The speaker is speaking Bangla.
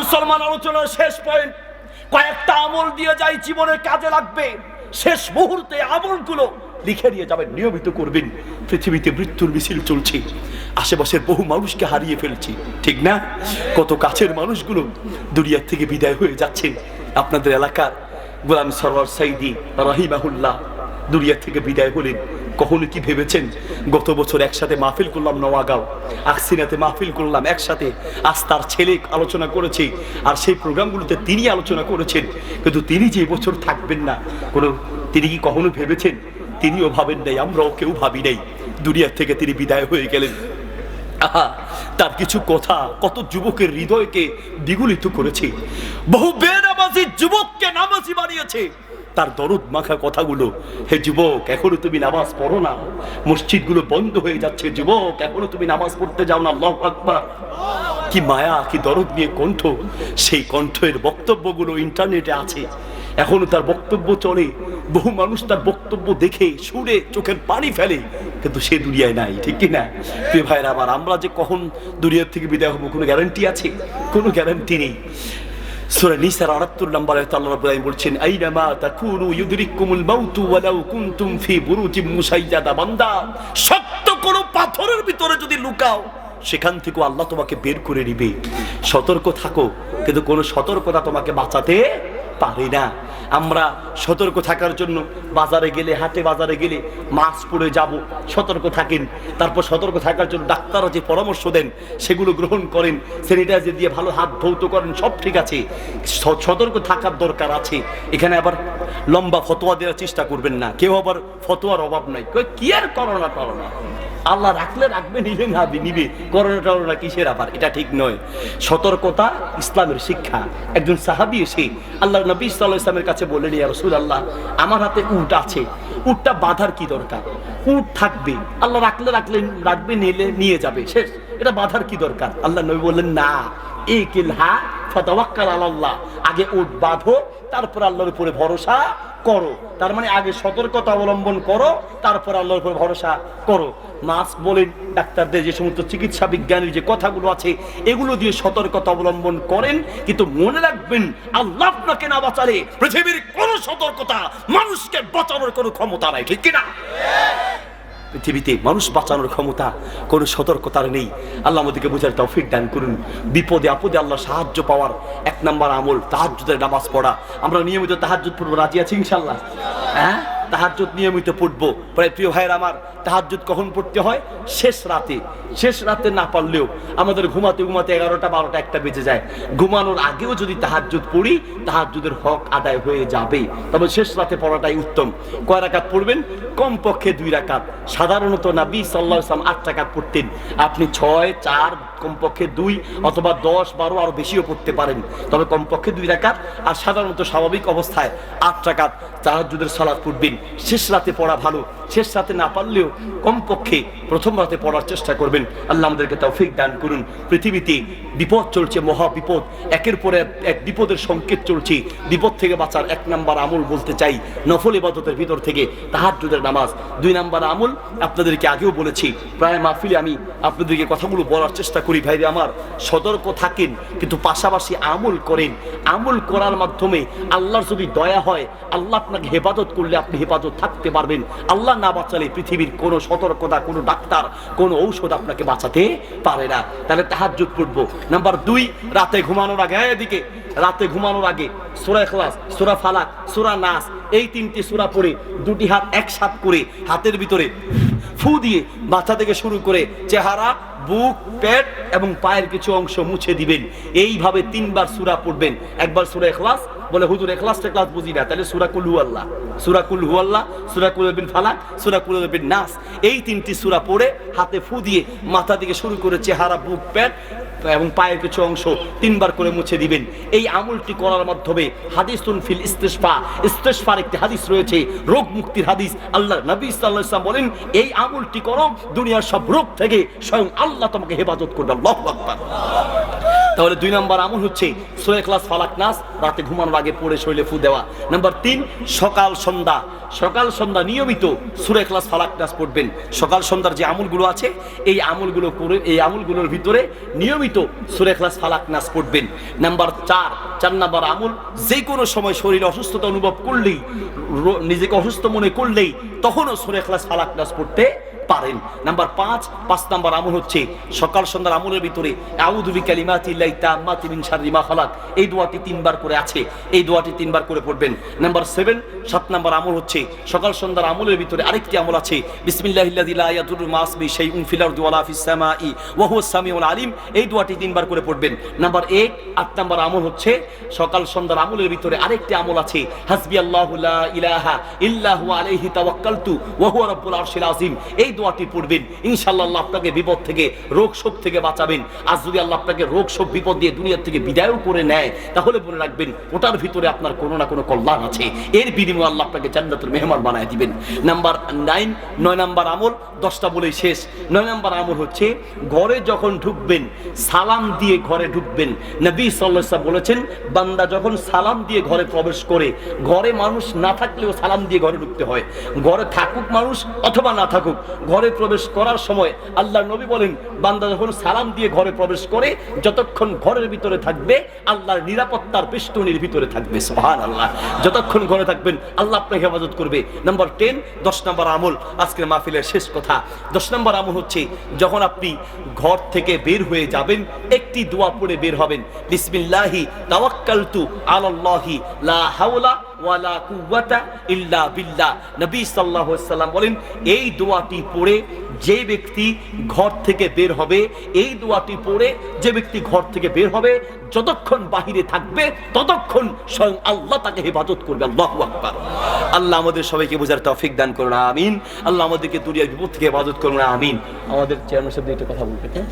মুসলমান আলোচনার শেষ পয়েন্ট কয়েকটা আমল দিয়ে যাই জীবনের কাজে লাগবে, শেষ মুহূর্তে আমলগুলো লিখে নিয়ে যাবেন, নিয়মিত করবেন। পৃথিবীতে মৃত্যুর মিছিল চলছে, আশেপাশের বহু মানুষকে হারিয়ে ফেলছি, ঠিক না? কত কাছের মানুষগুলো দুনিয়ার থেকে বিদায় হয়ে যাচ্ছে। আপনাদের এলাকার গোলাম সরওয়ার সাইদি রাহিমাহুল্লাহ দুনিয়ার থেকে বিদায় হলেন। কখনো কি ভেবেছেন, গত বছর একসাথে মাহফিল করলাম নওয়াগাঁও? আকসিনাতে মাহফিল করলাম, একসাথে আজ তার ছেলে আলোচনা করেছে আর সেই প্রোগ্রামগুলোতে তিনি আলোচনা করেছেন। কিন্তু তিনি যে বছর থাকবেন না, কোনো, তিনি কি কখনো ভেবেছেন? তিনিও ভাবেন নাই, আমরাও কেউ ভাবি নাই। দুনিয়ার থেকে তিনি বিদায় হয়ে গেলেন। আহা, তার কিছু কথা কত যুবকের হৃদয়কে দ্বিগুলিত করেছে। বহু বেনামাজি যুবককে নামাজি বানিয়েছে। তার দরদ মাখা কথাগুলো। হে যুবক, এখনও তুমি নামাজ পড়ো না। মসজিদগুলো বন্ধ হয়ে যাচ্ছে, যুবক, এখনও তুমি নামাজ পড়তে যাও না, আল্লাহু আকবার। কি মায়া, কি দরদ নিয়ে কণ্ঠ। সেই কণ্ঠের বক্তব্যগুলো ইন্টারনেটে আছে। এখনও তার বক্তব্য চলে। বহু মানুষ তার বক্তব্য দেখে, শুনে, চোখের পানি ফেলে। কিন্তু সে দুনিয়ায় নাই, ঠিক কি না? প্রিয় ভাইরা আবার আমরা যে কখন দুনিয়ার থেকে বিদায় হব, কোনো গ্যারান্টি আছে? কোনো গ্যারান্টি নেই। সূরা নিসার 78 নম্বরে আল্লাহ রাব্বুল আলামিন বলছেন, আইনামা তাকুনু ইউদরিকুমুল মাউতু ওয়ালাউ কুনতুম ফি বুরুজিম মুসাইয়াদা বান্দা। সত্য কোন পাথরের ভিতরে যদি লুকাও, সেখান থেকে আল্লাহ তোমাকে বের করে নিবে। সতর্ক থাকো, কিন্তু কোনো সতর্কতা তোমাকে বাঁচাতে পারে না। আমরা সতর্ক থাকার জন্য বাজারে গেলে, হাটে বাজারে গেলে মাস্ক পরে যাব, সতর্ক থাকেন। তারপর সতর্ক থাকার জন্য ডাক্তাররা যে পরামর্শ দেন, সেগুলো গ্রহণ করেন স্যানিটাইজার দিয়ে ভালো হাত ধৌত করেন, সব ঠিক আছে। সতর্ক থাকার দরকার আছে। এখানে আবার লম্বা ফতোয়া দেওয়ার চেষ্টা করবেন না। কেউ আবার ফতোয়ার অভাব নাই। কি আর করোনা করোনা আল্লাহ রাখলে রাখবে, নিলে না নিবে। করোনা টরোনা কিসের আবার? এটা ঠিক নয়। সতর্কতা ইসলামের শিক্ষা। একজন সাহাবি এসে আল্লাহ নবী সাল্লাহ ইসলামের কাছে বললেন, ইয়া রসুল আল্লাহ আমার হাতে উট আছে। উটটা বাঁধার কি দরকার? উট থাকবে। আল্লাহ রাখলে রাখলে, রাখবে, নিলে নিয়ে যাবে। শেষ। এটা বাঁধার কি দরকার? আল্লাহ নবী বললেন, না। আগে উট বাঁধো, তারপর আল্লাহর উপরে ভরসা করো। তার মানে আগে সতর্কতা অবলম্বন করো, তারপর আল্লাহর উপরে ভরসা করো। মাস বলেন, ডাক্তারদের যে সমস্ত চিকিৎসা বিজ্ঞানের যে কথাগুলো আছে, এগুলো দিয়ে সতর্কতা অবলম্বন করেন। কিন্তু মনে রাখবেন, আল্লাহ আপনাকে না বাঁচালে পৃথিবীর কোনো সতর্কতা মানুষকে বাঁচানোর কোনো ক্ষমতা নাই, ঠিক কিনা? পৃথিবীতে মানুষ বাঁচানোর ক্ষমতা, কোনো সতর্কতার নেই। আল্লাহ আমাদেরকে বোঝার তৌফিক দান করুন। বিপদে আপদে আল্লাহ সাহায্য পাওয়ার এক নাম্বার আমল তাহাজুদের নামাজ পড়া। আমরা নিয়মিত তাহাজুদ পড়ব, রাজি আছি ইনশাল্লাহ হ্যাঁ? তাহাজ্জুদ নিয়মিত পড়ব। প্রায় প্রিয় ভাইয়ের আমার, তাহাজ্জুদ কখন পড়তে হয়? শেষ রাতে। শেষ রাতে না পারলেও আমাদের ঘুমাতে ঘুমাতে এগারোটা, বারোটা একটা বেজে যায়। ঘুমানোর আগেও যদি তাহাজ্জুদ পড়ি, তাহাজ্জুদের হক আদায় হয়ে যাবে। তবে শেষ রাতে পড়াটাই উত্তম। কয় রাকাত পড়বেন? কমপক্ষে দুই রাকাত। সাধারণত নাবি সাল্লাহ ইসলাম আট রাকাত পড়তেন। আপনি ছয়, চার, কমপক্ষে দুই, অথবা দশ, বারো আরও বেশিও পড়তে পারেন। তবে কমপক্ষে দুই রাকাত। আর সাধারণত স্বাভাবিক অবস্থায় আট রাকাত তাহাজ্জুদের সালাদ পড়বেন। শেষ রাতে পড়া ভালো, শেষ রাতে না পারলেও কমপক্ষে প্রথম রাতে পড়ার চেষ্টা করবেন। আল্লাহ আমাদেরকে তৌফিক দান করুন। পৃথিবীতে বিপদ চলছে, মহা বিপদ। একের পর এক বিপদের সংকেত চলছে। বিপদ থেকে বাঁচার এক নাম্বার আমল বলতে চাই, নফল ইবাদতের ভিতর থেকে তাহাজ্জুদের নামাজ। দুই নাম্বার আমল আপনাদেরকে আগেও বলেছি, প্রায় মাহফিলে আমি আপনাদেরকে কথাগুলো বলার চেষ্টা করি, ভাইরে আমার। সতর্ক থাকেন, কিন্তু পাশাপাশি আমল করেন। আমল করার মাধ্যমে আল্লাহর যদি দয়া হয়, আল্লাহ আপনাকে হেফাজত করলে আপনি হেফাজত থাকতে পারবেন। আল্লাহ না বাঁচালে পৃথিবীর কোনো সতর্কতা, কোনো ডাক্তার, কোনো ঔষধ আপনাকে বাঁচাতে পারে না। তাহলে তাহাজ্জুদ পড়ব। নাম্বার দুই, রাতে ঘুমানোর আগে এদিকে রাতে ঘুমানোর আগে সুরা এখলাস সুরা ফালাক, সুরা নাস, এই তিনটি সুরা পড়ে, দুটি হাত একসাথ করে হাতের ভিতরে ফু দিয়ে মাথা থেকে শুরু করে চেহারা, বুক, পেট এবং পায়ের কিছু অংশ মুছে দিবেন। এইভাবে তিনবার সুরা পড়বেন। একবার সুরা এখলাস বলে, হুজুর এখলাস টেখলাস বুঝি না। তাহলে সুরা কুল আল্লাহ সুরা কুল হু আল্লাহ সুরা কুল বিন ফালাক, সুরা কুল বিন নাস। এই তিনটি সুরা পড়ে হাতে ফু দিয়ে মাথা থেকে শুরু করে চেহারা, বুক পেট এবং পায়ের কিছু অংশ তিনবার করে মুছে দিবেন। এই আমলটি করার মাধ্যমে হাদিসুন ফিল ইস্তেশফা, ইস্তেশফার একটি হাদিস রয়েছে, রোগ মুক্তির হাদিস। আল্লাহ নবী সাল্লাল্লাহু আলাইহি ওয়াসাল্লাম বলেন, এই আমলটি করো, দুনিয়ার সব রোগ থেকে স্বয়ং আল্লাহ তোমাকে হেফাজত করবে। আল্লাহু আকবার। তাহলে দুই নম্বর আমল হচ্ছে সোয়ে ক্লাস ফালাক নাস, রাতে ঘুমানোর আগে পড়ে শরীরে ফু দেওয়া। নাম্বার তিন, সকাল সন্ধ্যা। সকাল সন্ধ্যা নিয়মিত সুরে ক্লাস ফালাক নাস পড়বেন। সকাল সন্ধ্যার যে আমলগুলো আছে, এই আমলগুলো করে, এই আমলগুলোর ভিতরে নিয়মিত সুরে ক্লাস ফালাক নাস পড়বেন। নাম্বার চার চার নাম্বার আমল যে কোনো সময় শরীরে অসুস্থতা অনুভব করলেই নিজেকে অসুস্থ মনে করলেই, তখনও সুরে ক্লাস ফালাক নাস পড়তে পারেন। নাম্বার পাঁচ পাঁচ নাম্বার আমল হচ্ছে সকাল সন্ধ্যার আমলের ভিতরে আউদুবি কালিমাতি লাইতা শাররি মা খালাক। এই দোয়াটি তিনবার করে আছে, এই দোয়াটি তিনবার করে পড়বেন। নাম্বার সেভেন, সাত নাম্বার আমল হচ্ছে সকাল সন্ধ্যার আমলের ভিতরে আরেকটি আমল আছে আলিম। এই দোয়াটি তিনবার করে পড়বেন। নাম্বার এইট, আট নাম্বার আমল হচ্ছে সকাল সন্ধ্যার আমলের ভিতরে আরেকটি আমল আছে, হাসবি আল্লাহু লা ইলাহা ইল্লা হুয়া আলাইহি তাওয়াক্কালতু ওয়া হুয়া আরশিল আযীম। এই দোয়াটি পড়বেন। ইনশাআল্লাহ আল্লাহ আপনাকে বিপদ থেকে, রোগ শোক থেকে বাঁচাবেন। আজ যদি আল্লাহ আপনাকে রোগ শোক, বিপদ দিয়ে দুনিয়ার থেকে বিদায়ও করে নেয়, তাহলে মনে রাখবেন, ওটার ভিতরে আপনার কোনো না কোনো কল্যাণ আছে। এর বিনিময়ে আল্লাহ আপনাকে জান্নাতুল মেহমান বানায় দিবেন। নাম্বার নাইন, নয় নাম্বার আমল, দশটা বলেই শেষ। নয় নাম্বার আমল হচ্ছে, ঘরে যখন ঢুকবেন, সালাম দিয়ে ঘরে ঢুকবেন। নবী সাল্লাহ বলেছেন, বান্দা যখন সালাম দিয়ে ঘরে প্রবেশ করে, ঘরে মানুষ না থাকলেও সালাম দিয়ে ঘরে ঢুকতে হয়। ঘরে থাকুক মানুষ অথবা না থাকুক ঘরে প্রবেশ করার সময় আল্লাহ নবী বলেন, বান্দা যখন সালাম দিয়ে ঘরে প্রবেশ করে, যতক্ষণ ঘরের ভিতরে থাকবে, আল্লাহর নিরাপত্তার বেষ্টনীর ভিতরে থাকবে সোহান আল্লাহ যতক্ষণ ঘরে থাকবেন, আল্লাহ আপনাকে হেফাজত করবে। নাম্বার টেন, দশ নম্বর আমল, আজকের মাহফিলের শেষ কথা। দশ নম্বর আমল হচ্ছে, যখন আপনি ঘর থেকে বের হয়ে যাবেন, একটি দোয়া পড়ে বের হবেন। বিসমিল্লাহি তাওয়াক্কালতু আলাল্লাহি লা হাওলা ওয়ালা ইল্লা বিল্লাহ। নবী সাল্লাম বলেন, এই দোয়াটি পড়ে যে ব্যক্তি ঘর থেকে বের হবে, এই দোয়াটি পড়ে যে ব্যক্তি ঘর থেকে বের হবে, যতক্ষণ বাহিরে থাকবে, ততক্ষণ স্বয়ং আল্লাহ তাকে হেফাজত করবে। আল্লাহু আকবার। আল্লাহ আমাদের সবাইকে বোঝার তৌফিক দান করুন, আমিন। আল্লাহ আমাদেরকে দুনিয়ার বিপদ থেকে হেফাজত করুন, আমিন। আমাদের চেয়ারম্যান সাহেব একটু কথা বলবে হ্যাঁ?